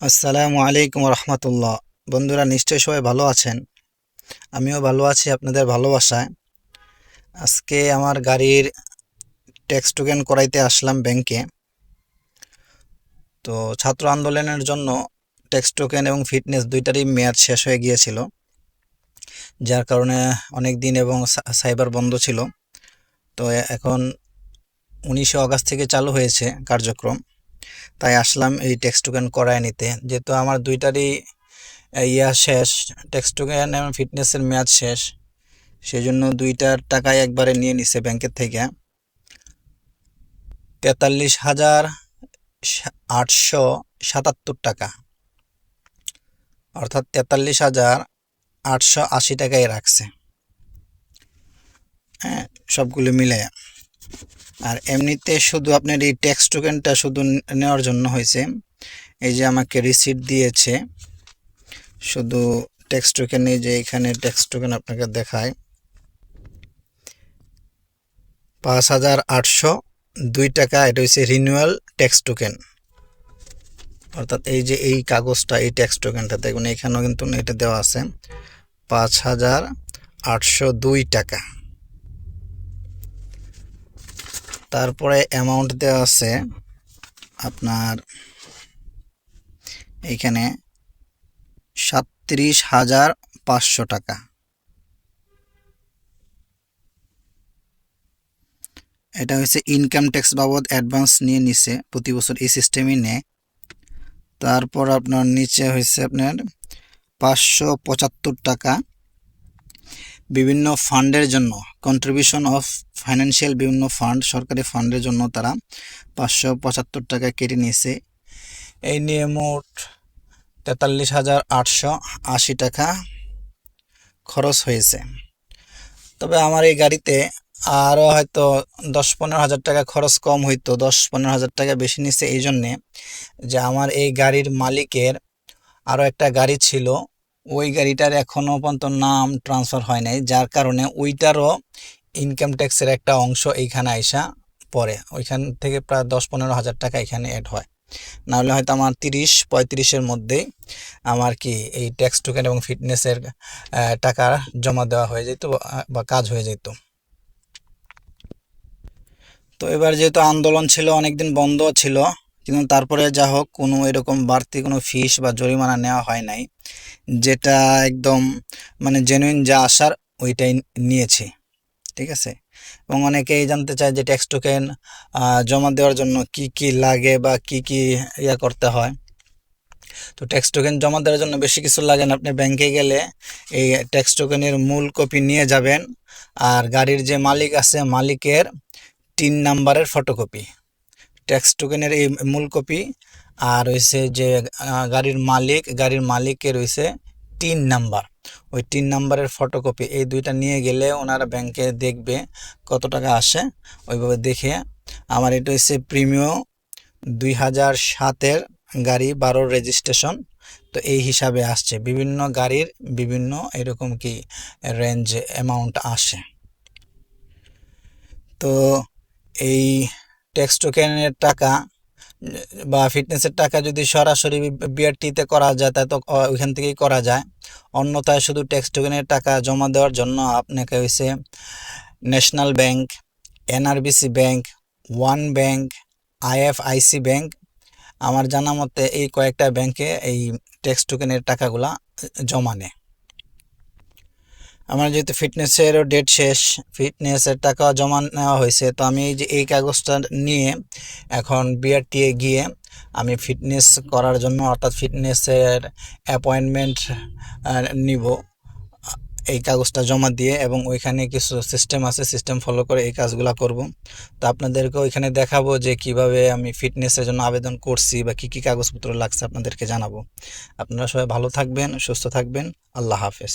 আসসালামু আলাইকুম রহমতুল্লাহ। বন্ধুরা, নিশ্চয়ই সবাই ভালো আছেন? আমিও ভালো আছি আপনাদের ভালোবাসায়। আজকে আমার গাড়ির ট্যাক্স টোকেন করাইতে আসলাম ব্যাংকে তো ছাত্র আন্দোলনের জন্য ট্যাক্স টোকেন এবং ফিটনেস দুইটারই মেয়াদ শেষ হয়ে গিয়েছিল, যার কারণে অনেক দিন এবং সাইবার বন্ধ ছিল। তো এখন উনিশে আগস্ট থেকে চালু হয়েছে কার্যক্রম। তাই আসলাম এই টেক্সট টোকেন করায় নিতে। যেহেতু আমার দুইটারই ইয়া শেষ টেক্সট টোকেন এবং ফিটনেসের মেয়াদ শেষ সেই জন্য দুইটার টাকাই একবারে নিয়ে নিছে ব্যাংকের থেকে। তেতাল্লিশ হাজার আটশো সাতাত্তর টাকা। অর্থাৎ তেতাল্লিশ হাজার আটশো আশি টাকাই রাখছে। হ্যাঁ সবগুলো মিলে আর এমনিতে শুধু আপনার এই ট্যাক্স টোকেনটা শুধু নেওয়ার জন্য হয়েছে। এই যে আমাকে রিসিট দিয়েছে, শুধু ট্যাক্স টোকেনে যে এখানে ট্যাক্স টোকেন আপনাকে দেখায়। পাঁচ হাজার আটশো দুই টাকা, এটা হচ্ছে রিনিউয়াল ট্যাক্স টোকেন অর্থাৎ এই যে এই কাগজটা, এই ট্যাক্স টোকেনটা দেখুন এখানেও কিন্তু এটা দেওয়া আছে। পাঁচ হাজার আটশো দুই টাকা। তারপরে অ্যামাউন্ট দেওয়া আছে আপনার এইখানে সাতত্রিশ হাজার পাঁচশো টাকা। এটা হচ্ছে ইনকাম ট্যাক্স বাবদ অ্যাডভান্স নিয়ে নিছে, প্রতি বছর এই সিস্টেমই নেয়। তারপর আপনার নিচে হয়েছে আপনার পাঁচশো পঁচাত্তর টাকা। বিভিন্ন ফান্ডের জন্য কন্ট্রিবিউশন অফ ফাইন্যান্সিয়াল বিভিন্ন ফান্ড সরকারি ফান্ডের জন্য তারা পাঁচশো পঁচাত্তর টাকা কেটে নিয়েছে। এই নিয়ে মোট তেতাল্লিশ হাজার আটশো আশি টাকা খরচ হয়েছে। তবে আমার এই গাড়িতে আরও হয়তো দশ পনেরো হাজার টাকা খরচ কম হইতো, দশ পনেরো হাজার টাকা বেশি নিচ্ছে এই জন্যে যে আমার এই গাড়ির মালিকের আরও একটা গাড়ি ছিল ওই গাড়িটার এখনও পর্যন্ত নাম ট্রান্সফার হয় নাই, যার কারণে ওইটারও ইনকাম ট্যাক্সের একটা অংশ এইখানে আইসা পড়ে। ওইখান থেকে প্রায় দশ পনেরো হাজার টাকা এখানে অ্যাড হয়। নাহলে হয়তো আমার তিরিশ পঁয়ত্রিশের মধ্যেই আমার কি এই ট্যাক্স টোকেন এবং ফিটনেসের টাকা জমা দেওয়া হয়ে যেত বা কাজ হয়ে যেত। তো এবার যেহেতু আন্দোলন ছিল, অনেকদিন বন্ধ ছিল কিন্তু তারপরে যা হোক, কোনো এরকম বাড়তি কোনো ফিস বা জরিমানা নেওয়া হয় নাই, যেটা একদম মানে জেনুইন যা আসার ওইটাই নিয়েছি, ঠিক আছে? এবং অনেকেই জানতে চায় যে ট্যাক্স টোকেন জমা দেওয়ার জন্য কি কি লাগে বা কি কি ইয়া করতে হয়। তো ট্যাক্স টোকেন জমা দেওয়ার জন্য বেশি কিছু লাগে না। আপনি ব্যাংকে গেলে এই ট্যাক্স টোকেনের মূল কপি নিয়ে যাবেন, আর গাড়ির যে মালিক আছে, মালিকের তিন নাম্বারের ফটোকপি ট্যাক্স টোকেনের এই মূল কপি আর হয়েছে যে গাড়ির মালিক, গাড়ির মালিকের হয়েছে তিন নাম্বার ওই তিন নাম্বারের ফটোকপি এই দুইটা নিয়ে গেলে ওনারা ব্যাংকে দেখবে কত টাকা আসে। ওইভাবে দেখে, আমার এটা হচ্ছে প্রিমিয় দুই হাজার সাতের গাড়ি বারোর রেজিস্ট্রেশন তো এই হিসাবে আসছে। বিভিন্ন গাড়ির বিভিন্ন এরকম কি রেঞ্জ অ্যামাউন্ট আসে। তো এই ট্যাক্স টোকেনের টাকা, বা ফিটনেসের টাকা যদি সরাসরি বিআরটিতে করা যায়, তা তো ওইখান থেকেই করা যায়। অন্যথায় শুধু ট্যাক্স টোকেনের টাকা জমা দেওয়ার জন্য আপনাকে হয়েছে national bank NRBC bank one bank IFIC bank আমার জানা মতে এই কয়েকটা ব্যাংকে এই ট্যাক্স টোকেনের টাকাগুলা জমা নেয়। আমার যেহেতু ফিটনেসেরও ডেট শেষ ফিটনেসের টাকা জমা নেওয়া হয়েছে, তো আমি যে এই কাগজটা নিয়ে এখন বিআরটিএ গিয়ে আমি ফিটনেস করার জন্য, অর্থাৎ ফিটনেসের অ্যাপয়েন্টমেন্ট নিব। এই কাগজটা জমা দিয়ে এবং ওইখানে কিছু সিস্টেম আছে সিস্টেম ফলো করে এই কাজগুলো করব। তো আপনাদেরকে ওইখানে দেখাবো যে কীভাবে আমি ফিটনেসের জন্য আবেদন করছি বা কী কী কাগজপত্র লাগছে আপনাদেরকে জানাব। আপনারা সবাই ভালো থাকবেন, সুস্থ থাকবেন, আল্লাহ হাফেজ।